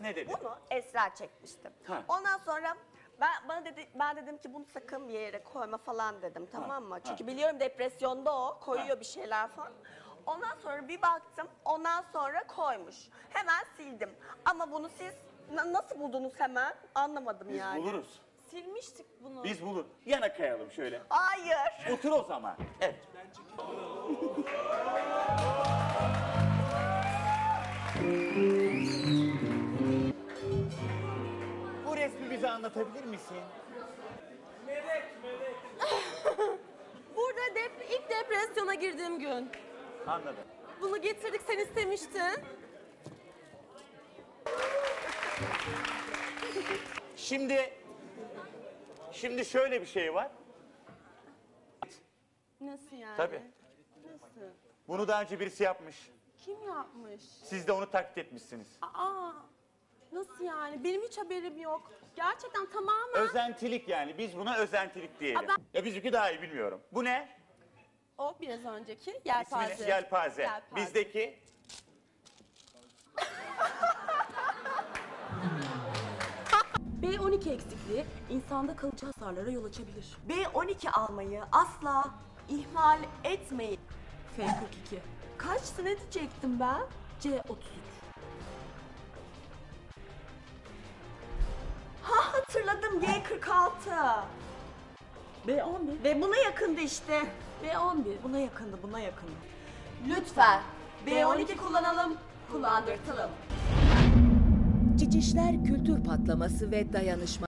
Ne dedi? Bunu Esra çekmişti. Ha. Ondan sonra ben bana dedi ben dedim ki bunu sakın bir yere koyma falan dedim tamam mı? Çünkü biliyorum depresyonda o koyuyor Ha. bir şeyler falan. Ondan sonra bir baktım ondan sonra koymuş. Hemen sildim. Ama bunu siz na- nasıl buldunuz hemen? Anlamadım Biz yani. buluruz. Silmiştik bunu. Biz bulur. Yana kayalım şöyle. Hayır. Otur o zaman. Evet. Bize anlatabilir misin? Burada dep- ilk depresyona girdiğim gün. Anladım. Bunu getirdik sen istemiştin. Şimdi şimdi şöyle bir şey var. Nasıl yani? Tabii. Nasıl? Bunu daha önce birisi yapmış. Kim yapmış? Siz de onu taklit etmişsiniz. Aa, nasıl yani? Benim hiç haberim yok. Gerçekten tamamen Özentilik yani. Biz buna özentilik diyelim. Aa, ben- Ya bizimki daha iyi bilmiyorum. Bu ne? o biraz önceki yelpaze. ne? Yelpaze. Yelpaze. Bizdeki B12 eksikliği insanda kalıcı hasarlara yol açabilir. B12 almayı asla ihmal etmeyin. F42, Kaçtı ne diyecektim ben? C33, 46. B11. Ve buna yakındı işte. B11. Buna yakındı, buna yakındı. Lütfen B12 kullanalım, kullandırtalım. Cicişler kültür patlaması ve dayanışma